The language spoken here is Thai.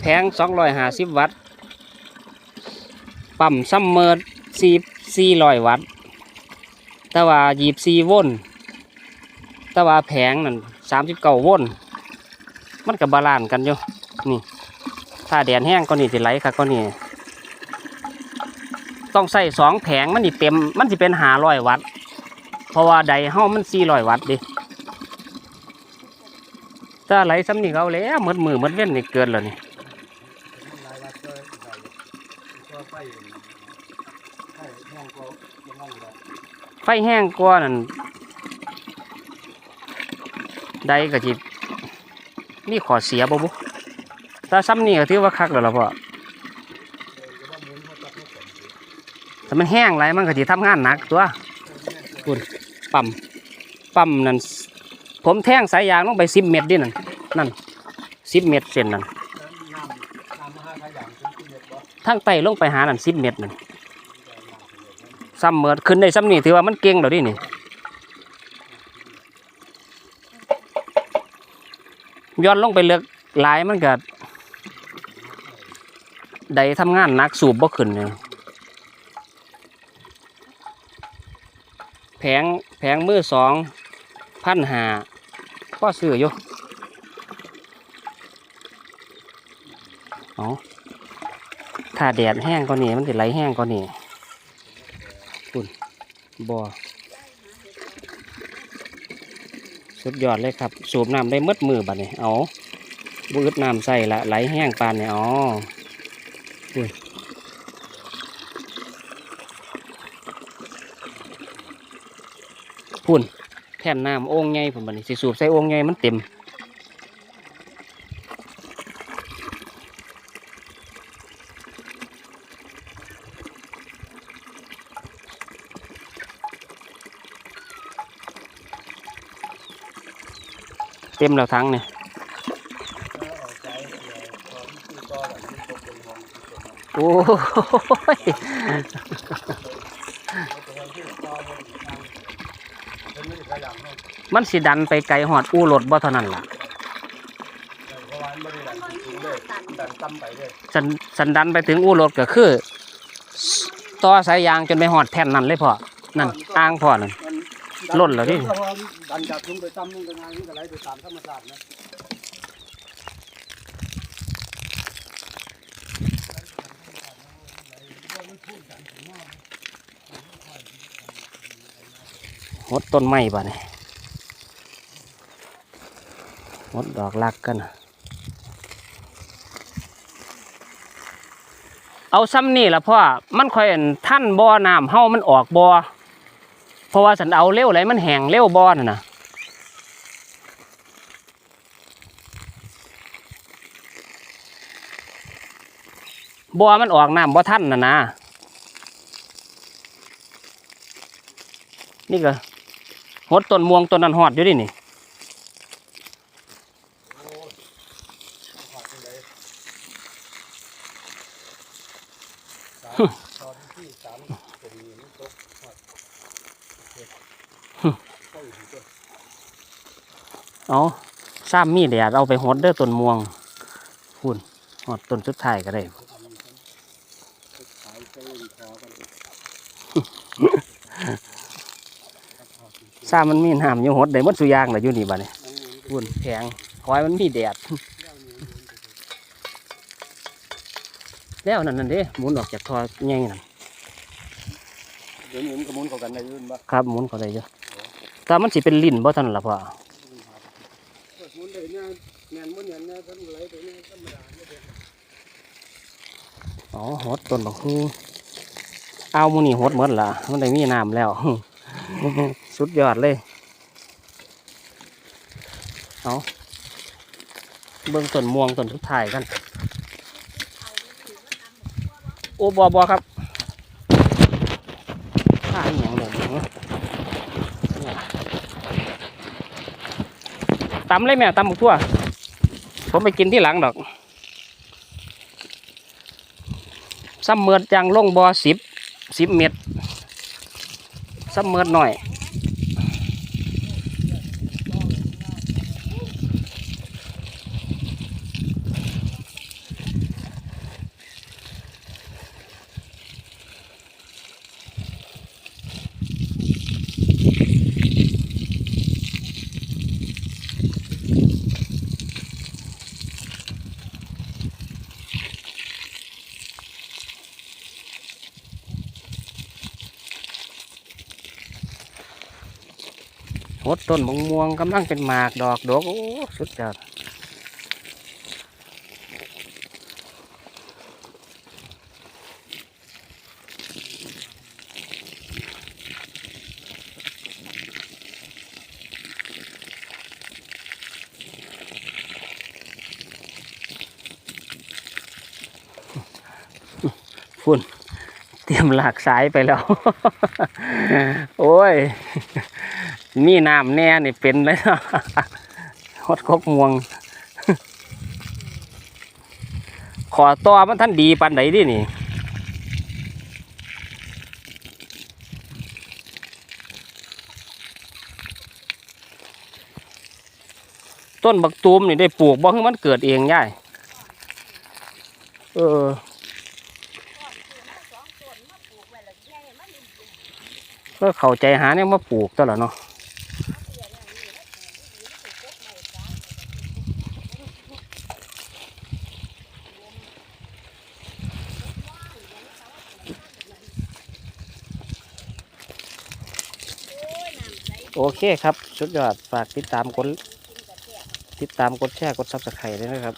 แพงสองร้อยห้าสิบวัตต์ ปั๊มซัมเมอร์สี่สี่ร้อยวัตต์ แต่ว่ายีบสี่โวลต์ แต่ว่าแผงนั่นสามสิบเก้าโวลต์ มันกับบาลานซ์กันอยู่ นี่ ถ้าแดดแห้งก็นี่สิไหลค่ะก็นี่ ต้องใส่สองแผงมันสิเต็ม มันสิเป็นหาร้อยวัตต์ เพราะว่าใดเฮ้ามันสี่ร้อยวัตต์ดิ ถ้าไหลซ้ำนี่เขาแล้วหมดมือหมดเว้นนี่เกินแล้วนี่ไฟแห้งก็ยังนั่งอยู่แล้วไฟแห้งกว่านั่นใดก็จิมีขอเสียบ่บุถ้าซ้ำนี่ก็ถือว่าคักแล้วล่ะพ่อเออจะว่าหมุนเขาจับไม่สนสิถ้ามันแห้งไรมันก็สิทำงานหนักตัวเออแม่นปั๊มปั๊มนั่น ผมแท่งสายยางลงไปสิบเมตรดินั่นนั่นสิบเมตรเส้นนั่นน้ำน้ำมหางขึ้นเม็ดบ่ทั้งไตลงไปหานั่นสิบเมตรนั่นซ้ำเมิดขึ้นได้ซ้ำนี่ถือว่ามันเก่งแล้วดินี่ย้อนลงไปเลือกหลายมันก็ได้ทำงานนักสูบบ่ขึ้นเนี่ยแผงแผงมือสอง พันหาพ่อซื้ออยู่เอาถ้าแดดแห้งกว่านี้มันจะไหลแห้งกว่านี้คุณบ่อสุดยอดเลยครับ สูบน้ำได้มดมือบัดนี้เอาบืดน้ำใส่ละไหลแห้งปานเนี่ยอ๋ออุ้ยพุ่น แท่นน้ำโอ่งใหญ่ผมบัดนี้สิสูบใส่โอ่งใหญ่มันเต็มเต็มแล้วทั้งเนี่ยโอ้ย ม่ได้ขยันให้มันสิดันไปไกลหอดอู้รถบ่เท่านั้นล่ะเพราะว่าไม่ได้ดันสูงเลยดันต่ำไปเลยสันสันดันไปถึงอู้รถก็คือต่อสายยางจนไปหอดแท่นนั่นเลยพ่อนั่นอ้างพ่อนั่นมันล่นเหรอดิดันจากทุ่งไปต่ำนู่นไปงานนี่ก็ไหลไปตามธรรมชาตินะ ดต้นไม้บ่เนี่ยหดดอกลักกัน เอาซ้ำนี่ละพ่อ มันคอยอั่นท่านบ่อน้ำเฮ้ามันออกบ่อเพราะว่าสันเอาเร็วไหลมันแห้งเร็วบ่อน่ะนะบ่อมันออกน้ำบ่ท่านน่ะนะ นี่ก็ หดต้นม่วงต้นนั้นหอดอยู่ดินี่เอาซ้ำมีแดดเอาไปหดเด้อต้นม่วงพุ่นหอดต้นสุดท้ายก็ได้ ขายเส้นคอกันซ้ำมันมีน้ำอยู่หดได้หมดสุอยางเลยอยู่นี่บ้านี่พุ่นแพงคอยมันมีแดดแล้วนั่นนั่นเด้หมุนออกจากทอใหญ่นั่นเดี๋ยวนี้มันก็หมุนเข้ากันในยื่นบ่ครับหมุนเขาได้เยอะแต่มันสิเป็นลิ้นบ่ทันละพ่อหมุนได้เนี่ยแม่นหมุนอย่างเนี้ยท่านไหลไปเนี่ยธรรมดาไม่เป็นอ๋อหดต้นบักฮูเอาหมูนี่หดหมดละมันได้มีน้ำแล้ว สุดยอดเลย เอาเบิ่งต้นม่วงต้นสุดท้ายกัน โอ้บอบอครับข้าอย่างเดียวนี้ตำเลยแม่ตำหมกทั่ว ผมไปกินที่หลังดอกซ้ำเมือดจังลงบอสิบสิบเม็ด ซ้ำเมือดหน่อย ดต้นมะม่วงกำลังเป็นหมากดอกดอกโอ้สุดยอดฝุ่นเตรียมหลากสายไปแล้ว โอ้ย มีน้ำแน่นี่เป็นเลยเนาะฮดกกม่วง ขอต่อมันท่านดีปันไหนดินี่ต้นบักตูมนี่ได้ปลูกบ่ให้มันเกิดเองย่ายเออ ก็เข้าใจหาเนี่ยมาปลูกตัวละเนาะ โอเคครับ สุดยอด ฝากติดตามกดติดตามกดแชร์กดซับสไครต์ด้วยนะครับ